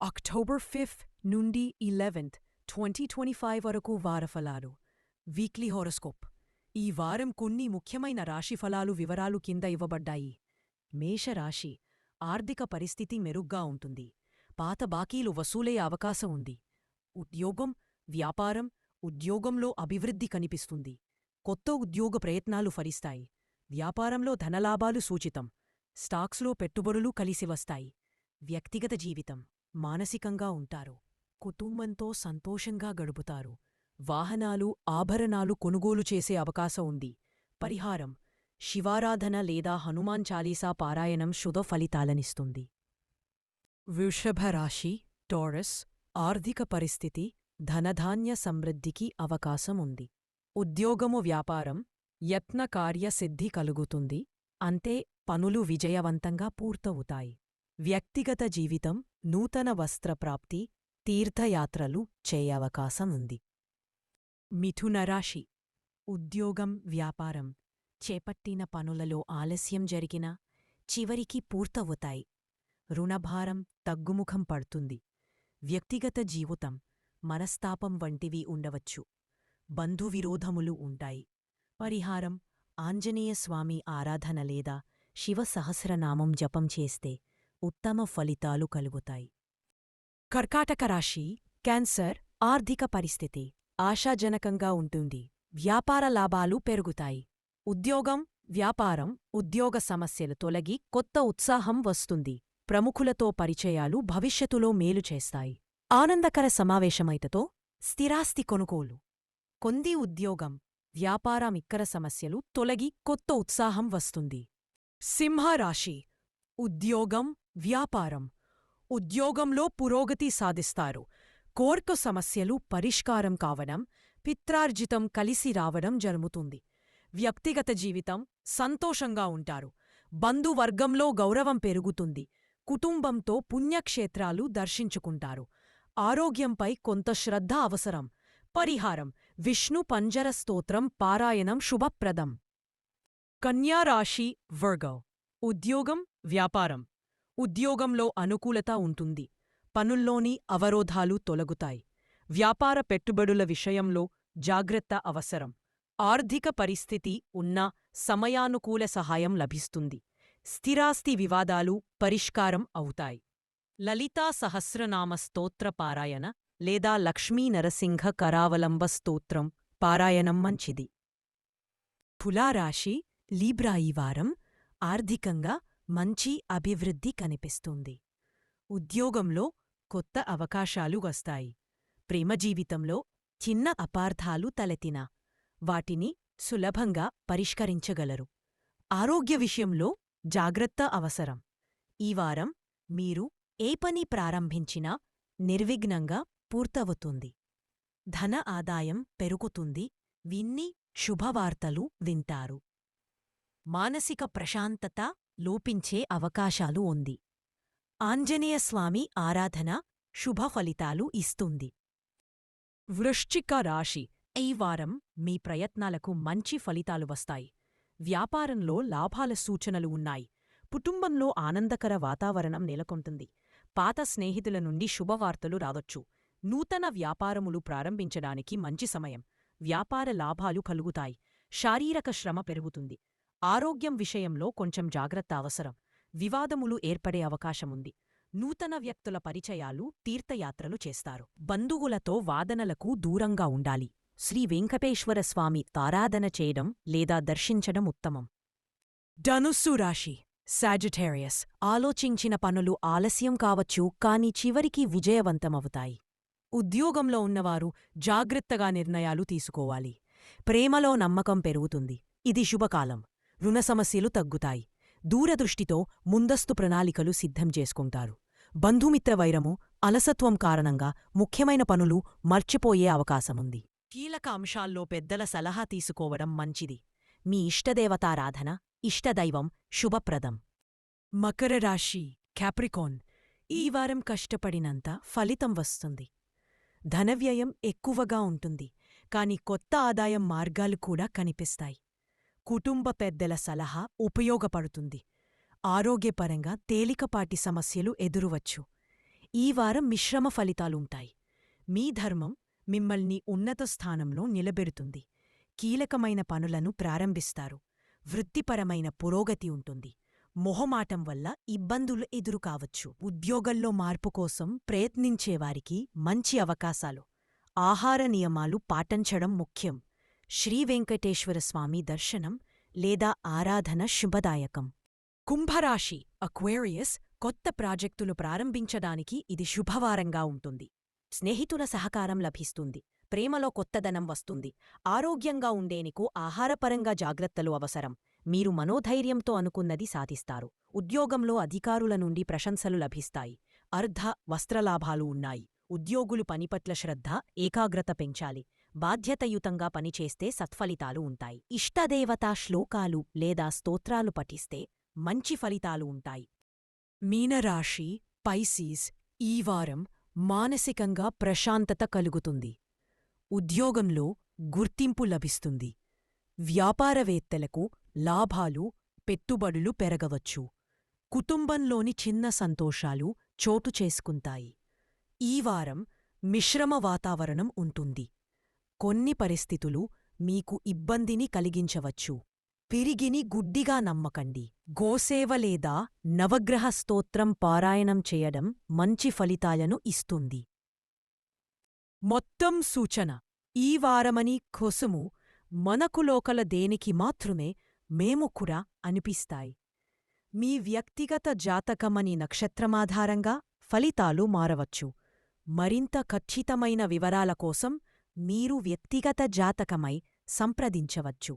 October fifth నుండి eleventh twenty twenty five వరకు వారఫలాలు. వీక్లీ హోరోస్కోప్ ఈ వారం కొన్ని ముఖ్యమైన రాశిఫలాలు వివరాలు కింద ఇవ్వబడ్డాయి. మేషరాశి. ఆర్థిక పరిస్థితి మెరుగ్గా ఉంటుంది. పాత బాకీలు వసూలయ్యే అవకాశం ఉంది. ఉద్యోగం వ్యాపారం ఉద్యోగంలో అభివృద్ధి కనిపిస్తుంది. కొత్త ఉద్యోగ ప్రయత్నాలు ఫలిస్తాయి. వ్యాపారంలో ధనలాభాలు సూచితం. స్టాక్స్లో పెట్టుబడులు కలిసివస్తాయి వ్యక్తిగత జీవితం. మానసికంగా ఉంటారు. కుటుంబంతో సంతోషంగా గడుపుతారు. వాహనాలు ఆభరణాలు కొనుగోలు చేసే అవకాశం ఉంది. పరిహారం శివారాధన లేదా హనుమాన్ చాలీసా పారాయణం శుభ ఫలితాలనిస్తుంది. వృషభరాశి టారస్ ఆర్థిక పరిస్థితి ధనధాన్య సమృద్ధికి అవకాశం ఉంది. ఉద్యోగము వ్యాపారం యత్నకార్యసిద్ధి కలుగుతుంది. అంతే పనులు విజయవంతంగా పూర్తవుతాయి. వ్యక్తిగత జీవితం నూతన వస్త్రప్రాప్తి తీర్థయాత్రలు చేయవకాశం ఉంది. మిథునరాశి ఉద్యోగం వ్యాపారం చేపట్టిన పనులలో ఆలస్యం జరిగినా చివరికి పూర్తవుతాయి. రుణభారం తగ్గుముఖం పడుతుంది. వ్యక్తిగత జీవితం మనస్తాపం వంటివి ఉండవచ్చు. బంధువిరోధములు ఉంటాయి. పరిహారం ఆంజనేయస్వామి ఆరాధన లేదా శివ సహస్రనామం జపం చేస్తే ఉత్తమ ఫలితాలు కలుగుతాయి. కర్కాటక రాశి క్యాన్సర్ ఆర్థిక పరిస్థితి ఆశాజనకంగా ఉంటుంది. వ్యాపార లాభాలు పెరుగుతాయి. ఉద్యోగం వ్యాపారం ఉద్యోగ సమస్యలు తొలగి కొత్త ఉత్సాహం వస్తుంది. ప్రముఖులతో పరిచయాలు భవిష్యత్తులో మేలు చేస్తాయి. ఆనందకర సమావేశమైతతో స్థిరాస్తి కొనుగోలు. కొంది ఉద్యోగం వ్యాపారం ఇక్కర సమస్యలు తొలగి కొత్త ఉత్సాహం వస్తుంది. సింహరాశి ఉద్యోగం వ్యాపారం. ఉద్యోగంలో పురోగతి సాధిస్తారు. కోర్కు సమస్యలు పరిష్కారం కావడం పిత్రార్జితం కలిసి రావడం జరుగుతుంది. వ్యక్తిగత జీవితం సంతోషంగా ఉంటారు. బంధువర్గంలో గౌరవం పెరుగుతుంది. కుటుంబంతో పుణ్యక్షేత్రాలు దర్శించుకుంటారు. ఆరోగ్యంపై కొంత శ్రద్ధ అవసరం. పరిహారం. విష్ణు పంజర స్తోత్రం పారాయణం శుభప్రదం. కన్యారాశి వర్గ. ఉద్యోగం వ్యాపారం. ఉద్యోగంలో అనుకూలత ఉంటుంది. పనుల్లోని అవరోధాలు తొలగుతాయి. వ్యాపార పెట్టుబడుల విషయంలో జాగ్రత్త అవసరం. ఆర్థిక పరిస్థితి ఉన్నా సమయానుకూల సహాయం లభిస్తుంది. స్థిరాస్తి వివాదాలు పరిష్కారం అవుతాయి. లలితా సహస్రనామ స్తోత్ర పారాయణ లేదా లక్ష్మీ నరసింహ కరావలంబ స్తోత్రం పారాయణం మంచిది. తులారాశి లీబ్రా ఈ వారం ఆర్థికంగా మంచి అభివృద్ధి కనిపిస్తుంది. ఉద్యోగంలో కొత్త అవకాశాలు వస్తాయి. ప్రేమ జీవితంలో చిన్న అపార్థాలు తలెత్తినా వాటిని సులభంగా పరిష్కరించగలరు. ఆరోగ్య విషయంలో జాగ్రత్త అవసరం. ఈ వారం మీరు ఏ పని ప్రారంభించినా నిర్విఘ్నంగా పూర్తవుతుంది. ధన ఆదాయం పెరుగుతుంది. విన్ని శుభవార్తలు వింటారు. మానసిక ప్రశాంతత లోపించే అవకాశాలు ఉంది. ఆంజనేయస్వామి ఆరాధన శుభ ఫలితాలు ఇస్తుంది. వృశ్చిక రాశి. ఈ వారం మీ ప్రయత్నాలకు మంచి ఫలితాలు వస్తాయి. వ్యాపారంలో లాభాల సూచనలు ఉన్నాయి. కుటుంబంలో ఆనందకర వాతావరణం నెలకొంటుంది. పాత స్నేహితుల నుండి శుభవార్తలు రావచ్చు. నూతన వ్యాపారములు ప్రారంభించడానికి మంచి సమయం. వ్యాపార లాభాలు కలుగుతాయి. శారీరక శ్రమ పెరుగుతుంది. ఆరోగ్యం విషయంలో కొంచెం జాగ్రత్త అవసరం. వివాదములు ఏర్పడే అవకాశముంది. నూతన వ్యక్తుల పరిచయాలు తీర్థయాత్రలు చేస్తారు. బంధువులతో వాదనలకు దూరంగా ఉండాలి. శ్రీ వెంకటేశ్వరస్వామి తారాధన చేయడం లేదా దర్శించడం ఉత్తమం. ధనుస్సు రాశి. సాజిటేరియస్. ఆలోచించిన పనులు ఆలస్యం కావచ్చు కాని చివరికి విజయవంతమవుతాయి. ఉద్యోగంలో ఉన్నవారు జాగ్రత్తగా నిర్ణయాలు తీసుకోవాలి. ప్రేమలో నమ్మకం పెరుగుతుంది. ఇది శుభకాలం. రుణ సమస్యలు తగ్గుతాయి. దూరదృష్టితో ముందస్తు ప్రణాళికలు సిద్ధం చేసుకుంటారు. బంధుమిత్ర వైరము అలసత్వం కారణంగా ముఖ్యమైన పనులు మర్చిపోయే అవకాశముంది. కీలక అంశాల్లో పెద్దల సలహా తీసుకోవడం మంచిది. మీ ఇష్టదేవతారాధన ఇష్టదైవం శుభప్రదం. మకర రాశి క్యాప్రికోన్ ఈ వారం కష్టపడినంత ఫలితం వస్తుంది. ధనవ్యయం ఎక్కువగా ఉంటుంది. కాని కొత్త ఆదాయం మార్గాలు కూడా కనిపిస్తాయి. కుటుంబ పెద్దల సలహా ఉపయోగపడుతుంది. ఆరోగ్యపరంగా తేలికపాటి సమస్యలు ఎదురువచ్చు. ఈ వారం మిశ్రమ ఫలితాలుంటాయి. మీ ధర్మం మిమ్మల్ని ఉన్నత స్థానంలో నిలబెడుతుంది. కీలకమైన పనులను ప్రారంభిస్తారు. వృత్తిపరమైన పురోగతి ఉంటుంది. మొహమాటం వల్ల ఇబ్బందులు ఎదురుకావచ్చు ఉద్యోగంలో మార్పు కోసం ప్రయత్నించేవారికి మంచి అవకాశాలు. ఆహార నియమాలు పాటించడం ముఖ్యం. శ్రీవెంకటేశ్వరస్వామి దర్శనం లేదా ఆరాధన శుభదాయకం. కుంభరాశి అక్వేరియస్ కొత్త ప్రాజెక్టులు ప్రారంభించడానికి ఇది శుభవారంగా ఉంటుంది. స్నేహితుల సహకారం లభిస్తుంది. ప్రేమలో కొత్తదనం వస్తుంది. ఆరోగ్యంగా ఉండేనికు ఆహారపరంగా జాగ్రత్తలు అవసరం. మీరు మనోధైర్యంతో అనుకున్నది సాధిస్తారు. ఉద్యోగంలో అధికారుల నుండి ప్రశంసలు లభిస్తాయి. అర్ధ వస్త్రలాభాలు ఉన్నాయి. ఉద్యోగులు పనిపట్ల శ్రద్ధ ఏకాగ్రత పెంచాలి. బాధ్యతయుతంగా పనిచేస్తే సత్ఫలితాలు ఉంటాయి. ఇష్టదేవతా శ్లోకాలు లేదా స్తోత్రాలు పఠిస్తే మంచి ఫలితాలు ఉంటాయి. మీనరాశి పైసీస్ ఈ వారం మానసికంగా ప్రశాంతత కలుగుతుంది. ఉద్యోగంలో గుర్తింపు లభిస్తుంది. వ్యాపారవేత్తలకు లాభాలు పెట్టుబడులు పెరగవచ్చు. కుటుంబంలోని చిన్న సంతోషాలు చోటు చేసుకుంటాయి. ఈ వారం మిశ్రమ వాతావరణం ఉంటుంది. కొన్ని పరిస్థితులు మీకు ఇబ్బందిని కలిగించవచ్చు. పిరిగిని గుడ్డిగా నమ్మకండి. గోసేవ లేదా నవగ్రహ స్తోత్రం పారాయణం చేయడం మంచి ఫలితాలను ఇస్తుంది. మొత్తం సూచన. ఈ వారమని కొసుము మనకు లోకల దేనికి మాత్రమే మేము కూడా అనిపిస్తాయి. మీ వ్యక్తిగత జాతకమని నక్షత్రమాధారంగా ఫలితాలు మారవచ్చు. మరింత ఖచ్చితమైన వివరాల కోసం మీరు వ్యక్తిగత జాతకమై సంప్రదించవచ్చు.